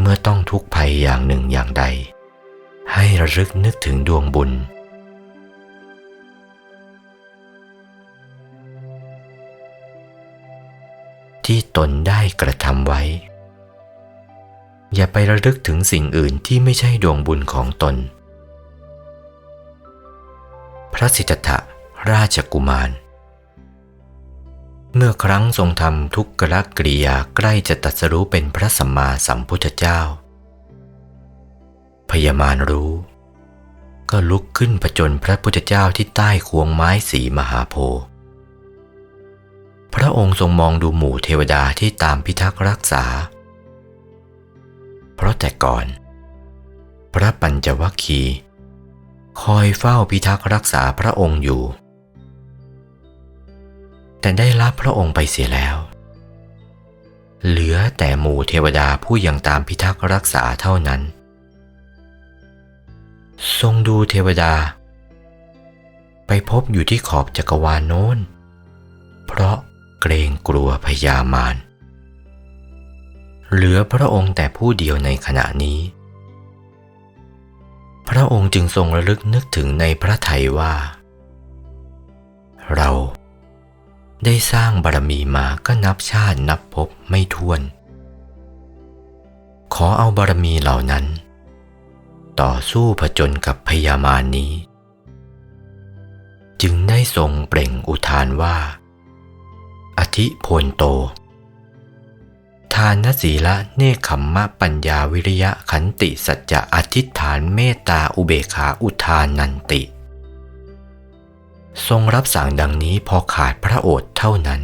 เมื่อต้องทุกข์ภัยอย่างหนึ่งอย่างใด ให้ระลึกนึกถึงดวงบุญ ที่ตนได้กระทำไว้ อย่าไประลึกถึงสิ่งอื่นที่ไม่ใช่ดวงบุญของตน พระสิทธะราชกุมาร เมื่อครั้งทรงทำทุกขลกริยาใกล้จะตรัสรู้เป็นพระสัมมาสัมพุทธเจ้า พยามารรู้ ก็ลุกขึ้นผจญพระพุทธเจ้าที่ใต้ควงไม้สีมหาโพธิ์พระองค์ทรงมองดูหมู่เทวดาที่ตามพิทักษ์รักษา เพราะแต่ก่อน พระปัญจวัคคีย์คอยเฝ้าพิทักษ์รักษาพระองค์อยู่ แต่ได้รับพระองค์ไปเสียแล้ว เหลือแต่หมู่เทวดาผู้ยังตามพิทักษ์รักษาเท่านั้น ทรงดูเทวดา ไปพบอยู่ที่ขอบจักรวาลโน้น เพราะเกรงกลัวพยามารเหลือพระองค์แต่ผู้เดียวในขณะนี้ พระองค์จึงทรงระลึกนึกถึงในพระไทยว่า เรา ได้สร้างบารมีมาก็นับชาตินับภพไม่ถ้วน ขอเอาบารมีเหล่านั้น ต่อสู้ผจญกับพยามารนี้ จึงได้ทรงเปล่งอุทานว่า อธิโพนโต ทานศีละเนคขมมะปัญญาวิริยะขันติสัจจะอธิษฐานเมตตาอุเบขาอุทานันติ ทรงรับสั่งดังนี้พอขาดพระโอษฐ์เท่านั้น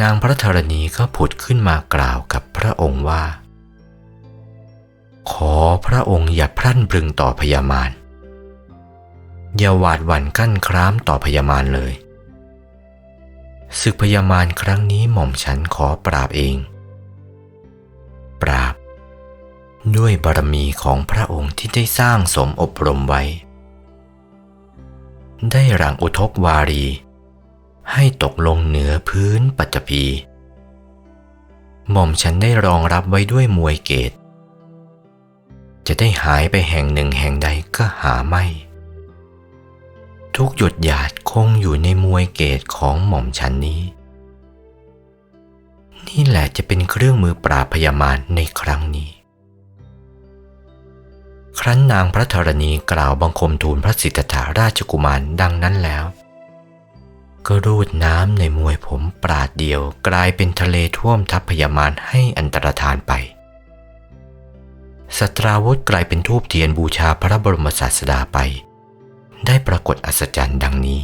นางพระธรณีก็ผุดขึ้นมากล่าวกับพระองค์ว่า ขอพระองค์อย่าพรั่นพรึงต่อพยามารอย่าหวาดหวั่นกั้นคร้ามต่อพยามารเลยศึกพยามารครั้งนี้หม่อมฉันขอปราบเอง ปราบ ด้วยบารมีของพระองค์ที่ได้สร้างสมอบรมไว้ ได้รังอุทกวารี ให้ตกลงเหนือพื้นปัจจพี หม่อมฉันได้รองรับไว้ด้วยมวยเกต จะได้หายไปแห่งหนึ่งแห่งใดก็หาไม่ ทุกหยดหยาดคงอยู่ในมวยเกตของหม่อมฉันนี้ นี่แหละจะเป็นเครื่องมือปราบพยามารในครั้งนี้ ครั้นนางพระธรณีกล่าวบังคมทูลพระสิทธาราชกุมารดังนั้นแล้ว ก็รูดน้ำในมวยผมปราดเดียวกลายเป็นทะเลท่วมทับพยามารให้อันตรธานไปสตราวุธกลายเป็นทูบเทียนบูชาพระบรมศาสดาไป ได้ปรากฏอัศจรรย์ดังนี้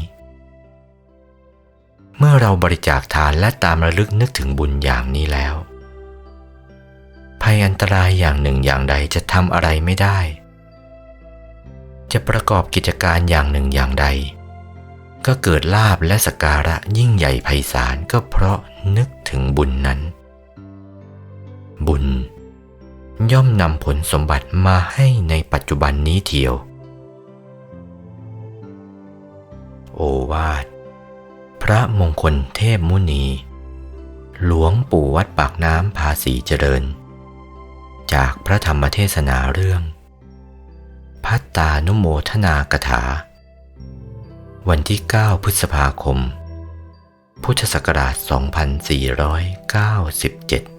เมื่อเราบริจาคทานและตามระลึกนึกถึงบุญอย่างนี้แล้ว ภัยอันตรายอย่างหนึ่งอย่างใดจะทำอะไรไม่ได้ จะประกอบกิจการอย่างหนึ่งอย่างใด ก็เกิดลาบและสการะยิ่งใหญ่ไพศาลก็เพราะนึกถึงบุญนั้น บุญ ย่อมนำผลสมบัติมาให้ในปัจจุบันนี้เทียว โอวาท พระมงคลเทพมุนี หลวงปู่วัดปากน้ำภาษีเจริญ จากพระธรรมเทศนาเรื่อง พัตตานุโมทนากถา วันที่ 9 พฤษภาคม พุทธศักราช 2497